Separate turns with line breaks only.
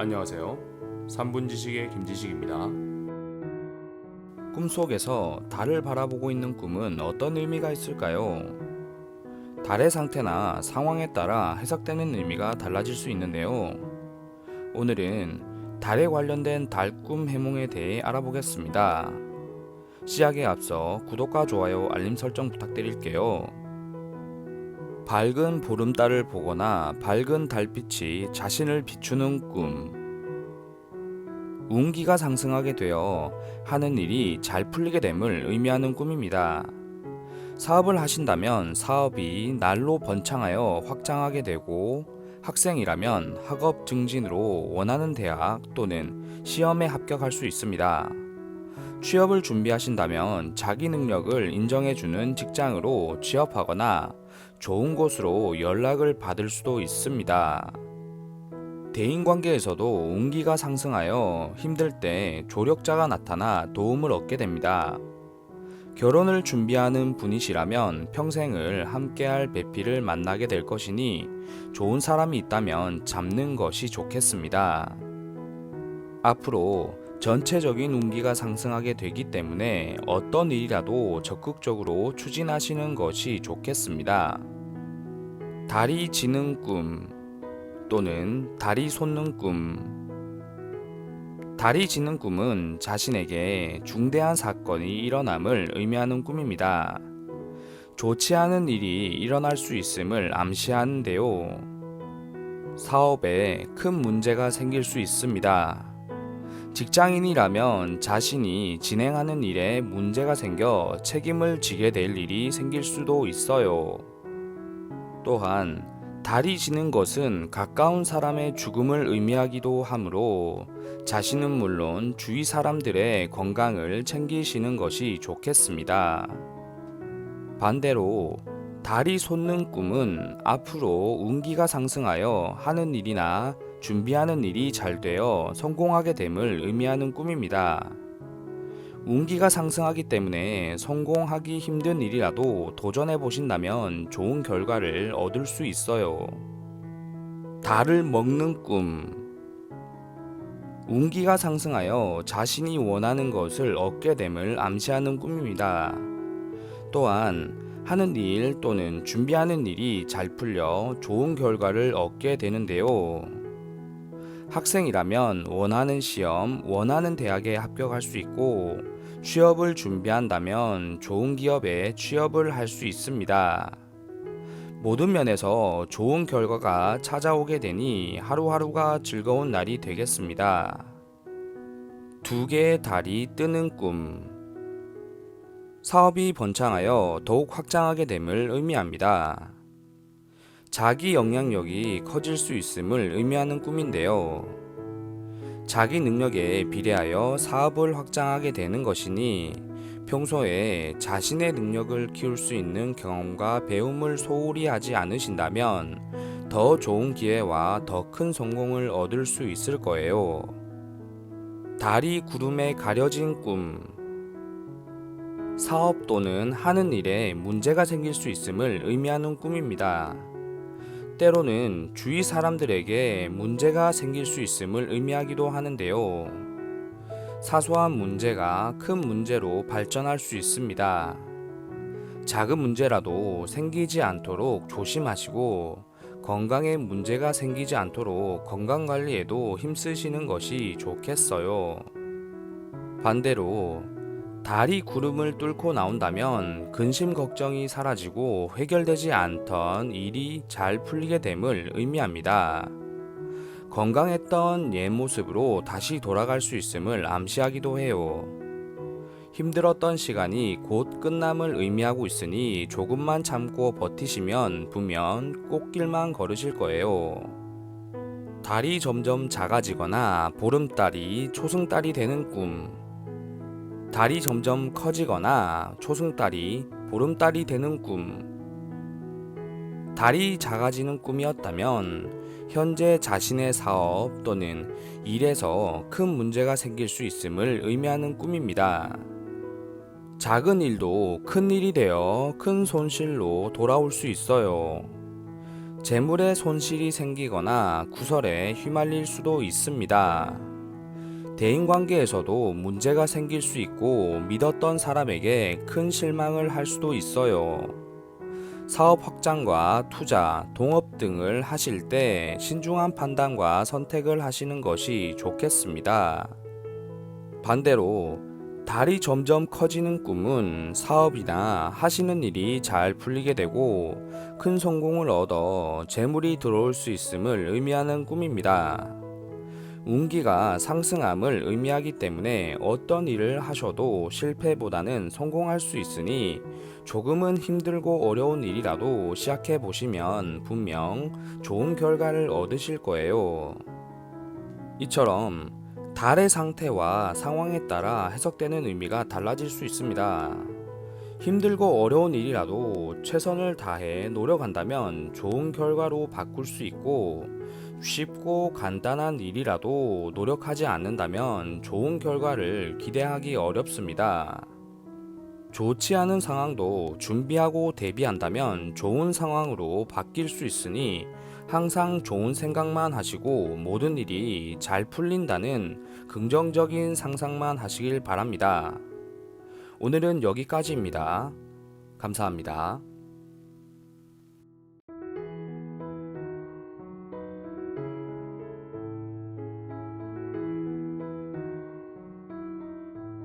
안녕하세요. 3분 지식의 김지식입니다.
꿈속에서 달을 바라보고 있는 꿈은 어떤 의미가 있을까요? 달의 상태나 상황에 따라 해석되는 의미가 달라질 수 있는데요. 오늘은 달에 관련된 달꿈 해몽에 대해 알아보겠습니다. 시작에 앞서 구독과 좋아요, 알림 설정 부탁드릴게요. 밝은 보름달을 보거나 밝은 달빛이 자신을 비추는 꿈. 운기가 상승하게 되어 하는 일이 잘 풀리게 됨을 의미하는 꿈입니다. 사업을 하신다면 사업이 날로 번창하여 확장하게 되고 학생이라면 학업 증진으로 원하는 대학 또는 시험에 합격할 수 있습니다. 취업을 준비하신다면 자기 능력을 인정해주는 직장으로 취업하거나 좋은 곳으로 연락을 받을 수도 있습니다. 대인 관계에서도 운기가 상승하여 힘들 때 조력자가 나타나 도움을 얻게 됩니다. 결혼을 준비하는 분이시라면 평생을 함께할 배필을 만나게 될 것이니 좋은 사람이 있다면 잡는 것이 좋겠습니다. 앞으로 전체적인 운기가 상승하게 되기 때문에 어떤 일이라도 적극적으로 추진하시는 것이 좋겠습니다. 달이 지는 꿈 또는 달이 솟는 꿈 달이 지는 꿈은 자신에게 중대한 사건이 일어남을 의미하는 꿈입니다. 좋지 않은 일이 일어날 수 있음을 암시하는데요. 사업에 큰 문제가 생길 수 있습니다. 직장인이라면 자신이 진행하는 일에 문제가 생겨 책임을 지게 될 일이 생길 수도 있어요. 또한 달이 지는 것은 가까운 사람의 죽음을 의미하기도 하므로 자신은 물론 주위 사람들의 건강을 챙기시는 것이 좋겠습니다. 반대로 달이 솟는 꿈은 앞으로 운기가 상승하여 하는 일이나 준비하는 일이 잘 되어 성공하게 됨을 의미하는 꿈입니다. 운기가 상승하기 때문에 성공하기 힘든 일이라도 도전해 보신다면 좋은 결과를 얻을 수 있어요. 달을 먹는 꿈. 운기가 상승하여 자신이 원하는 것을 얻게 됨을 암시하는 꿈입니다. 또한 하는 일 또는 준비하는 일이 잘 풀려 좋은 결과를 얻게 되는데요. 학생이라면 원하는 시험, 원하는 대학에 합격할 수 있고 취업을 준비한다면 좋은 기업에 취업을 할 수 있습니다. 모든 면에서 좋은 결과가 찾아오게 되니 하루하루가 즐거운 날이 되겠습니다. 두 개의 달이 뜨는 꿈. 사업이 번창하여 더욱 확장하게 됨을 의미합니다. 자기 영향력이 커질 수 있음을 의미하는 꿈인데요. 자기 능력에 비례하여 사업을 확장하게 되는 것이니 평소에 자신의 능력을 키울 수 있는 경험과 배움을 소홀히 하지 않으신다면 더 좋은 기회와 더 큰 성공을 얻을 수 있을 거예요. 달이 구름에 가려진 꿈. 사업 또는 하는 일에 문제가 생길 수 있음을 의미하는 꿈입니다. 때로는 주위 사람들에게 문제가 생길 수 있음을 의미하기도 하는데요. 사소한 문제가 큰 문제로 발전할 수 있습니다. 작은 문제라도 생기지 않도록 조심하시고 건강에 문제가 생기지 않도록 건강 관리에도 힘쓰시는 것이 좋겠어요. 반대로 달이 구름을 뚫고 나온다면 근심 걱정이 사라지고 해결되지 않던 일이 잘 풀리게 됨을 의미합니다. 건강했던 옛 모습으로 다시 돌아갈 수 있음을 암시하기도 해요. 힘들었던 시간이 곧 끝남을 의미하고 있으니 조금만 참고 버티시면 분명 꽃길만 걸으실 거예요. 달이 점점 작아지거나 보름달이 초승달이 되는 꿈. 달이 점점 커지거나 초승달이 보름달이 되는 꿈. 달이 작아지는 꿈이었다면 현재 자신의 사업 또는 일에서 큰 문제가 생길 수 있음을 의미하는 꿈입니다. 작은 일도 큰 일이 되어 큰 손실로 돌아올 수 있어요. 재물에 손실이 생기거나 구설에 휘말릴 수도 있습니다. 대인 관계에서도 문제가 생길 수 있고 믿었던 사람에게 큰 실망을 할 수도 있어요. 사업 확장과 투자, 동업 등을 하실 때 신중한 판단과 선택을 하시는 것이 좋겠습니다. 반대로 달이 점점 커지는 꿈은 사업이나 하시는 일이 잘 풀리게 되고 큰 성공을 얻어 재물이 들어올 수 있음을 의미하는 꿈입니다. 운기가 상승함을 의미하기 때문에 어떤 일을 하셔도 실패보다는 성공할 수 있으니 조금은 힘들고 어려운 일이라도 시작해 보시면 분명 좋은 결과를 얻으실 거예요. 이처럼 달의 상태와 상황에 따라 해석되는 의미가 달라질 수 있습니다. 힘들고 어려운 일이라도 최선을 다해 노력한다면 좋은 결과로 바꿀 수 있고 쉽고 간단한 일이라도 노력하지 않는다면 좋은 결과를 기대하기 어렵습니다. 좋지 않은 상황도 준비하고 대비한다면 좋은 상황으로 바뀔 수 있으니 항상 좋은 생각만 하시고 모든 일이 잘 풀린다는 긍정적인 상상만 하시길 바랍니다. 오늘은 여기까지입니다. 감사합니다.